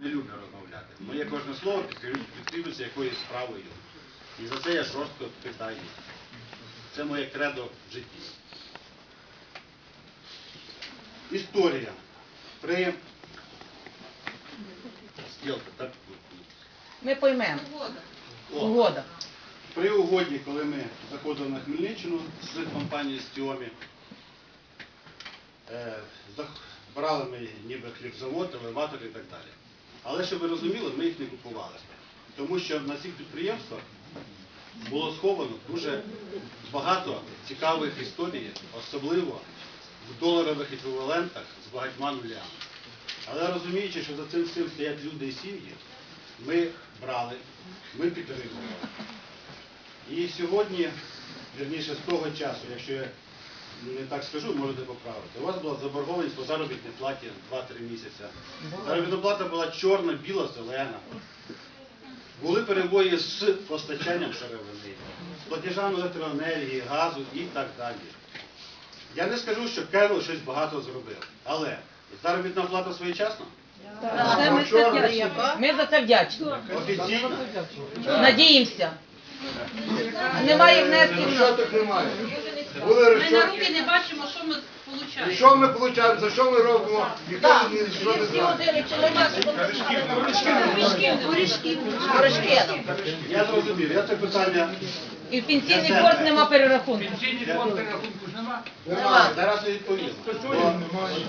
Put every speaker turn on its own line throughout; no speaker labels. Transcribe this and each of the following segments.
не люблю розмовляти. Моє кожне слово підкріплю- підкріплюється якоюсь справою. І за це я жорстко питаю. Це моє кредо в житті. Історія. При Стілка, так?
Ми поймемо. Угода.
При угоді, коли ми заходили на Хмельниччину з компанією Стіомі, е, брали ми ніби хлібзавод, елеватор і так далі. Але щоб ви розуміли, ми їх не купували. Тому що на цих підприємствах було сховано дуже багато цікавих історій, особливо в доларових еквівалентах з багатьма нулями. Але розуміючи, що за цим всім стоять люди і сім'ї, ми брали, ми підтримували. І сьогодні, вірніше з того часу, якщо я не так скажу, можете поправити. У вас була заборгованість по заробітній платі 2-3 місяці. Заробітна плата була чорна, біла, зелена. Були перебої з постачанням шаровини, з платежами електроенергії, газу і так далі. Я не скажу, що Керл щось багато зробив, але заробітна плата своєчасна,
Це ми, це вдячні. ми за це вдячні.
офіційна.
Надіємося. Немає внесків.
Ну, Що так немає? Були
Ми на руки не бачимо, що ми
І
получаємо.
що ми отримуємо, за що ми робимо, ніхто
Так,
нічого не
всі
знає.
ходили, не бачимо. Горішки.
Я зрозумів, я це питання
І в пенсійний фонд нема перерахунку.
Немає, зараз не відповім. Бо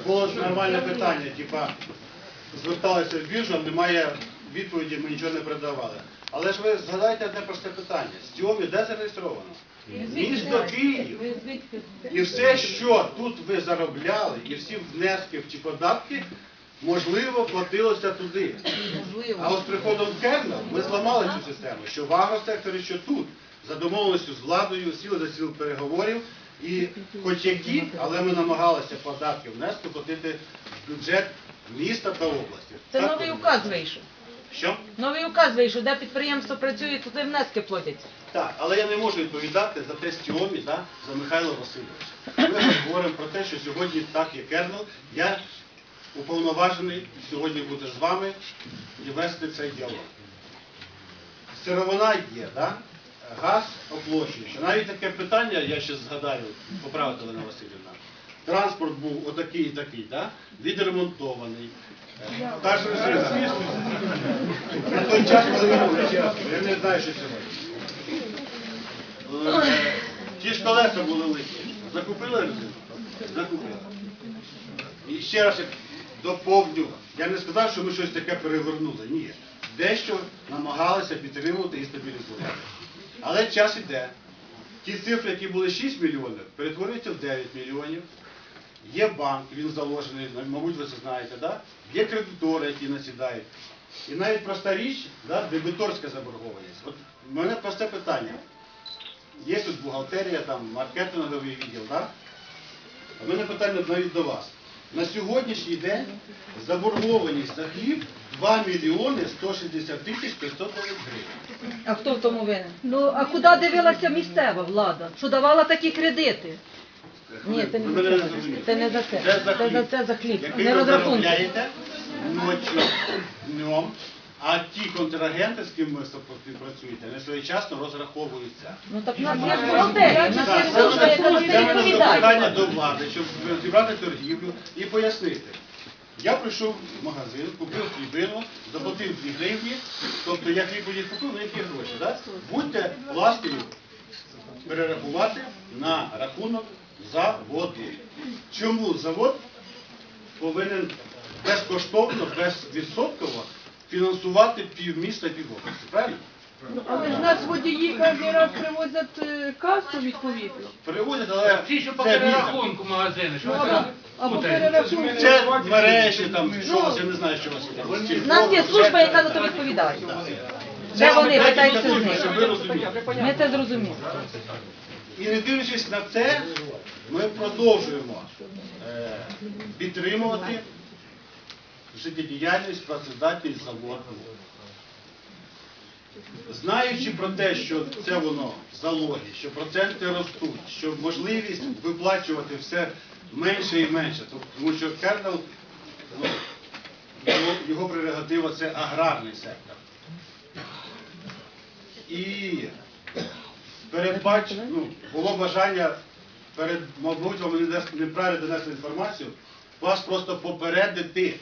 Було ж нормальне питання, типа зверталися в біржу, немає відповіді, ми нічого не передавали. Але ж ви згадайте одне просте питання. Стіомі де зареєстровано? Місто Київ. І все, що тут ви заробляли, і всі внески чи податки, можливо, платилося туди. А от з приходом Керна ми зламали цю систему, що в агросекторі, що тут, за домовленістю з владою, сіли за стіл переговорів, і хоч які, але ми намагалися податки внести, платити в бюджет міста та області.
Це
Так
новий указ вийшов.
Що?
Новий указ вийшов, де підприємство працює, туди внески платяться.
Так, але я не можу відповідати за те Стіомі, да, за Михайла Васильовича. Ми говоримо про те, що сьогодні так є кернел. Я уповноважений сьогодні бути з вами і вести цей діалог. Сировина є, да? газ оплачуючи. Навіть таке питання, я ще згадаю, поправити Олена Васильівна. Транспорт був отакий і такий, да? відремонтований. Та ж. На той час, коли я не знаю, що сьогодні. Ті ж колеса були литі. Закупили резину? Закупили. І ще раз як доповню. Я не сказав, що ми щось таке перевернули. Ні. Дещо намагалися підтримувати і стабілізувати. Але час іде. Ті цифри, які були 6 мільйонів, перетворюються в 9 мільйонів. Є банк, він заложений, мабуть, ви це знаєте, да? є кредитори, які насідають. І навіть проста річ, да, дебіторська заборгованість. От в мене просте питання. Є тут бухгалтерія, там, маркетинговий відділ, да? У мене питання навіть до вас. На сьогоднішній день заборгованість за хліб 2 мільйони 160 тисяч 509 гривень.
А хто в тому винен?
Ну, а куди дивилася місцева влада? Що давала такі кредити?
Ні, це
Ви
не
мене
за
не
це.
зрозуміли.
Це не за це.
Це за
Це
хліб.
за це за хліб.
Який
Не
ви
розрахунки.
заробляєте ночі, днем, а ті контрагенти, з ким ви співпрацюєте, не своєчасно розраховуються.
Ну так нас є ж у нас є служба, яка за
це
це відповідає.
до влади, щоб зібрати торгівлю і пояснити. Я прийшов в магазин, купив хлібину, заплатив 2 гривні, тобто я хліб їх купив, на які гроші. Да? Будьте ласкаві перерахувати на рахунок заводу. Чому завод повинен безкоштовно, безвідсотково фінансувати півміста і півобласті? Правильно?
Але ж нас водії кожен раз привозять е, касу відповідно.
Переводять, але
Ті, що по
це
перерахунку магазини, що
Ну,
ви
або,
путаєте.
Це мережі, там, що я не знаю, що у вас є.
У нас є служба, яка за це відповідає. Де вони питаються з
служб, щоб ви
них?
розуміли.
Ми це зрозуміли.
І не дивлячись на це, ми продовжуємо е, підтримувати життєдіяльність, працездатність заводу. Знаючи про те, що це воно залоги, що проценти ростуть, що можливість виплачувати все менше і менше, тому що Кернел ну, його, прерогатива це аграрний сектор. І передбач, ну, було бажання перед, мабуть, вам неправильно донесли інформацію, вас просто попередити,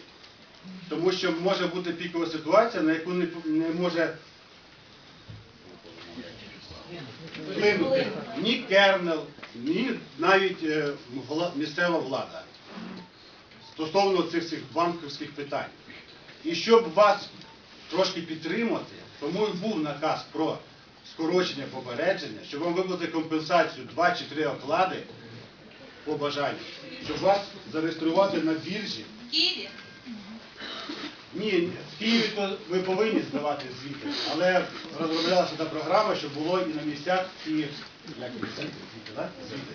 тому що може бути пікова ситуація, на яку не, може вплинути ні кернел, ні навіть е, місцева влада стосовно цих всіх банківських питань. І щоб вас трошки підтримати, тому і був наказ про скорочення попередження, щоб вам виплати компенсацію 2 чи 3 оклади по бажанню, щоб вас зареєструвати на біржі.
Києві?
Ні, в Києві то ви повинні здавати звіти, але розроблялася та програма, щоб було і на місцях ці як їх, звіти, да? звіти.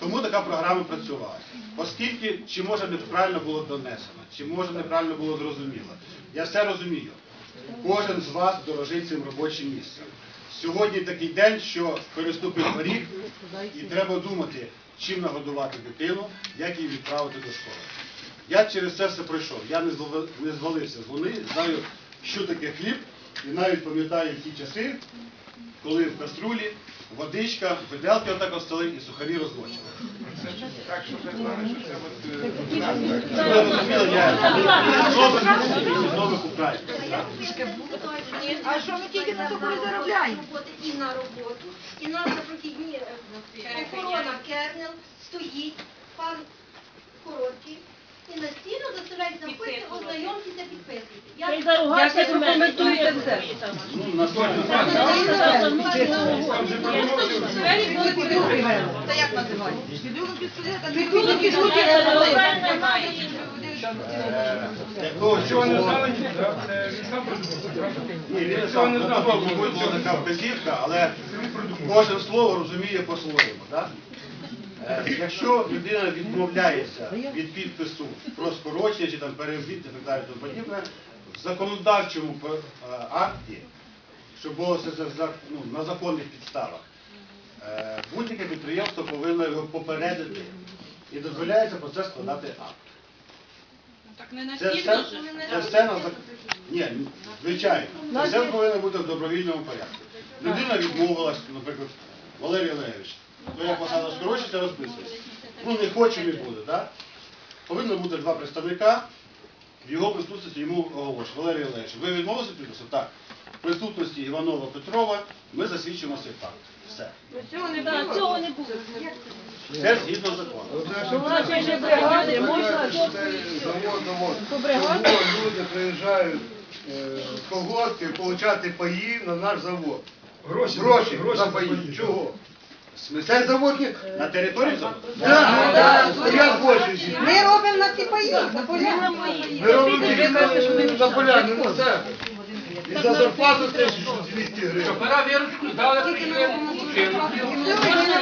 Тому така програма працювала. Оскільки, чи може неправильно було донесено, чи може неправильно було зрозуміло. Я все розумію. Кожен з вас дорожить цим робочим місцем. Сьогодні такий день, що переступить рік, і треба думати, чим нагодувати дитину, як її відправити до школи. Я через це все пройшов. Я не звалився з луни, знаю, що таке хліб, і навіть пам'ятаю ті часи, коли в каструлі водичка, виделки отак остали і сухарі розмочили.
Так, що ви знали, що це от... е,
Щоб ви розуміли, я з нових українців. так.
А що ми тільки на тобою заробляємо? І на роботу, і на прохідні охорона Кернел стоїть, пан Короткий, настійно заставляють запити, ознайомтеся, підписуйте. Я
Як ви прокоментуєте це?
Ну,
Це як називається?
Чого не знали? Ні, він не сам придумав, мабуть, була така вказівка, але кожен слово розуміє по-своєму. так? Е, Якщо людина відмовляється від підпису про скорочення чи там перевід і так далі, тому подібне, в законодавчому е, акті, щоб було це ну, на законних підставах, е, будь-яке підприємство повинно його попередити і дозволяється про це складати акт.
Так не
Це все, це все на зак... Ні, звичайно. Це все повинно бути в добровільному порядку. Людина відмовилась, наприклад, Валерій Олегович, твоя посада скорочиться, розписується. Ну не хоче, не буде, так? Повинно бути два представника, в його присутності йому оголошують. Валерій Олегович, ви відмовилися від підпису? Так. В присутності Іванова Петрова ми засвідчимо цей факт. Все.
Цього не було.
Це згідно закону.
Ну, у нас ще бригади, можна
Це завод, завод. Люди приїжджають е, з колгоспів отримати паї на наш завод?
Гроші,
Гроші
гроші
за паї. Чого? Цей завод.
На території заводу?
Да, да, я хочу.
Ми робимо на ці паї, на полях.
Ми робимо тільки на, на поля, не на. І за зарплату 1200 гривень.
Пора вірочку дали, прийшли,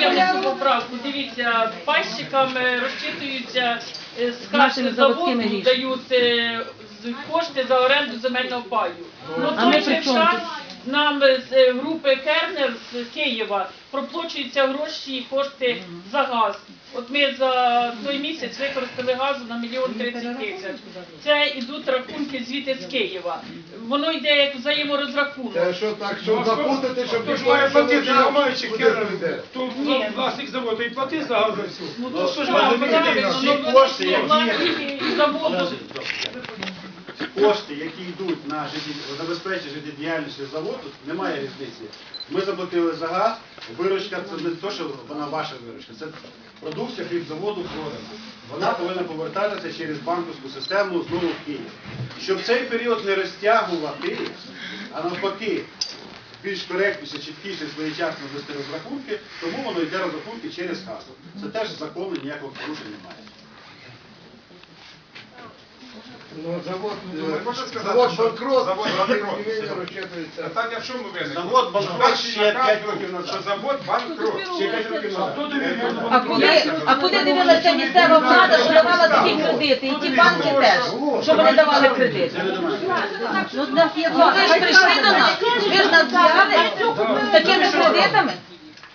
Я цю поправку. Дивіться, пальчикам е, розчитуються е, з
Нашими
заводу,
рішеннями.
дають е, з- кошти за оренду земельного паю. Ну,
А ми
той
при чому тут?
Нам е, з е, групи Кернер з Києва проплачуються гроші і кошти за газ. От ми за той місяць використали газу на мільйон тридцять тисяч. Це йдуть рахунки звідти з Києва. Воно йде як взаєморозрахунок.
Це що так, щоб запутати, щоб
Хто ж має платити,
куди
кернер?
прийде.
То
Ні.
власник заводу і плати за газ за всю.
Ну
Ну,
то що ж вам
розумієте, всі
ну,
кошти,
ну,
які-
власники заводу
Кошти, які йдуть на забезпечення життєдіяльності заводу, немає різниці. Ми заплатили за газ, виручка це не те, що вона ваша виручка, це продукція хлібзаводу продана. Вона повинна повертатися через банківську систему знову в Київ. Щоб цей період не розтягувати, а навпаки, більш коректніше, чіткіше, своєчасно вести розрахунки, тому воно йде розрахунки через касу. Це теж закону ніякого порушення немає.
Ну, завод,
Ну, ви можете сказати,
завод
що
банкрот,
завод банкрот.
імені розчитується.
Питання в чому виникло?
Завод банкрот ще
Перший
п'ять років назад.
Що завод банкрот.
Ще п'ять років?
А куди, а куди дивилася місцева влада, що давала такі кредити? І ті банки теж, що вони давали кредити. Ну, ну, ви ж прийшли до нас, ви ж нас взяли з такими кредитами.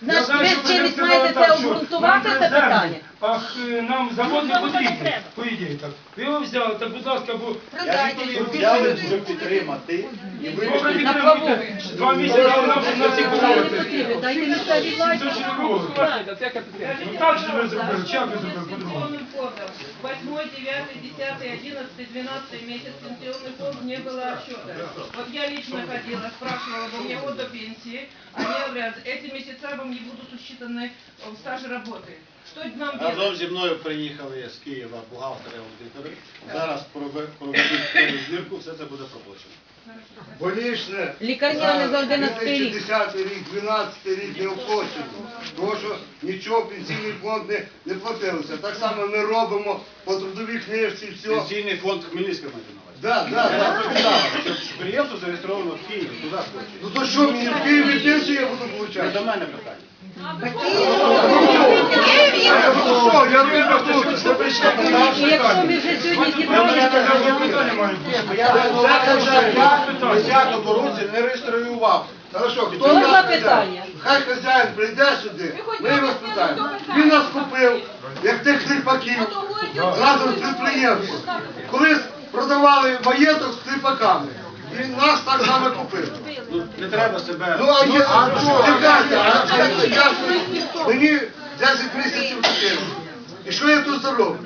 Значить, ви чимось маєте це обґрунтувати, це питання?
землю, А е, нам завод не
Ну, воно не
потрібен,
треба.
по ідеї так. Ви його взяли, так будь ласка, бо
Я ж відповів, взяли, щоб підтримати і
добре
вирішити.
підтримуйте. Два місяці нам на всі говорити.
Дайте місцеві владі.
Це ж не говорите. Ну так же ви зробили, чи як ви зробили по-другому?
Пенсионным фондом. 8, 9, 10, 11, 12 месяц пенсионный фонд не было отчета. Вот я лично ходила, спрашивала, у меня вот до пенсии. Они говорят, эти месяца вам не будут учитаны в стаже работы. Что нам?
Разом зі мною приїхали з Києва бухгалтери аудитори. Зараз прове- проведуть перевірку, все це буде проплачено.
Больничне
Лікарняне за 11 рік.
2010 рік, 12 рік не оплачено. Тому що нічого пенсійний фонд не, не платилося. Так само ми робимо по трудовій книжці, все.
Пенсійний фонд Хмельницького має на увазі.
Да,
підприємство зареєстровано в Києві, туди хоче.
Ну то що, мені в Києві пенсію я буду
Не
получати?
до мене питання
що, я вибрав тут.
І якщо ми вже сьогодні зібралися.
Я десяту корупції не реєстрував.
Можна питання?
Хай хазяїн прийде сюди, ми його спитаємо. Він нас купив, як тих хліпаків, разом з підприємством. Колись продавали маєток з хліпаками. Він нас так само купив.
Не треба себе.
Ну, а я, а, а мені 10 місяців дитини. І що я тут зароблю?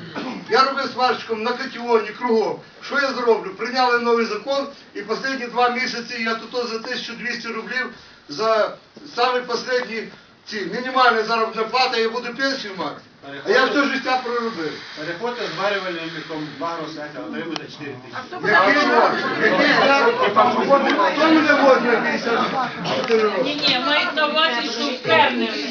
Я робив сварщиком на Катіоні, кругом. Що я зроблю? Прийняли новий закон, і останні два місяці я тут за 1200 рублів за самі останні ці мінімальна заробітна плата, я буду пенсію мати. А я все життя проробив.
Переходьте з зварювальником два розсяття, отримуєте 4 тисячі.
Який рок? Який рок? Хто мене возьме 54 роки?
Ні, ні, мають на увазі, що сільськогосподарський.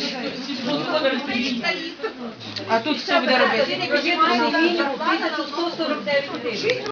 А тут все буде робити?
Мінімальний мінімум 1149 гривень.